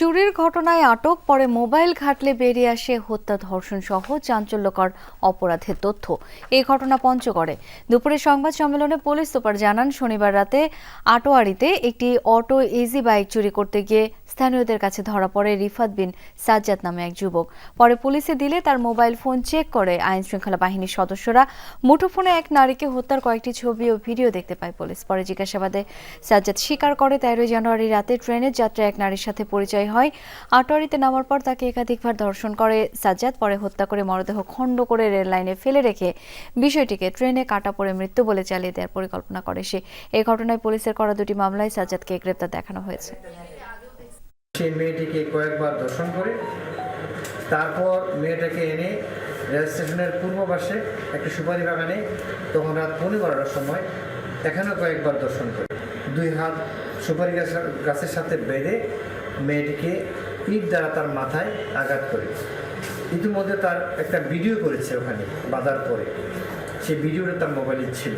চুরির ঘটনায় আটক, পরে মোবাইল ঘাটলে বেরিয়ে আসে হত্যা ধর্ষণ সহ চাঞ্চল্যকর অপরাধের তথ্য। এই ঘটনা পঞ্চগড়ে। দুপুরে সংবাদ সম্মেলনে পুলিশ সুপার জানান, শনিবার রাতে আটোয়ারিতে একটি অটো ইজি বাইক চুরি করতে গিয়ে স্থানীয়দের কাছে ধরা পড়ে রিফাত বিন সাজ্জাদ নামে এক যুবক। পরে পুলিশে দিলে তার মোবাইল ফোন চেক করে আইন শৃঙ্খলা বাহিনীর সদস্যরা। মুঠোফোনে এক নারীকে হত্যার কয়েকটি ছবি ও ভিডিও দেখতে পায় পুলিশ। পরে জিজ্ঞাসাবাদে সাজ্জাদ স্বীকার করে, তেরোই জানুয়ারি রাতে ট্রেনের যাত্রায় এক নারীর সাথে পরিচয় হয়। আটোয়ারিতে নামার পর তাকে একাধিকবার ধর্ষণ করে সাজ্জাদ, পরে হত্যা করে মরদেহ খণ্ড করে রেল লাইনে ফেলে রেখে বিষয়টিকে ট্রেনে কাটা পড়ে মৃত্যু বলে চালিয়ে দেওয়ার পরিকল্পনা করে সে। এই ঘটনায় পুলিশের করা দুটি মামলায় সাজ্জাদকে গ্রেপ্তার দেখানো হয়েছে। সেই মেয়েটিকে কয়েকবার দর্শন করে, তারপর মেয়েটাকে এনে রেল স্টেশনের পূর্ব পাশে একটি সুপারি বাগানে তখন রাত পৌনে বারোটার সময় এখানেও কয়েকবার দর্শন করে। দুই হাত সুপারি গাছের গাছের সাথে বেঁধে মেয়েটিকে ইট দ্বারা তার মাথায় আঘাত করে। ইতিমধ্যে তার একটা ভিডিও করেছে ওখানে বাঁধার পরে। সেই ভিডিওটা তার মোবাইলে ছিল।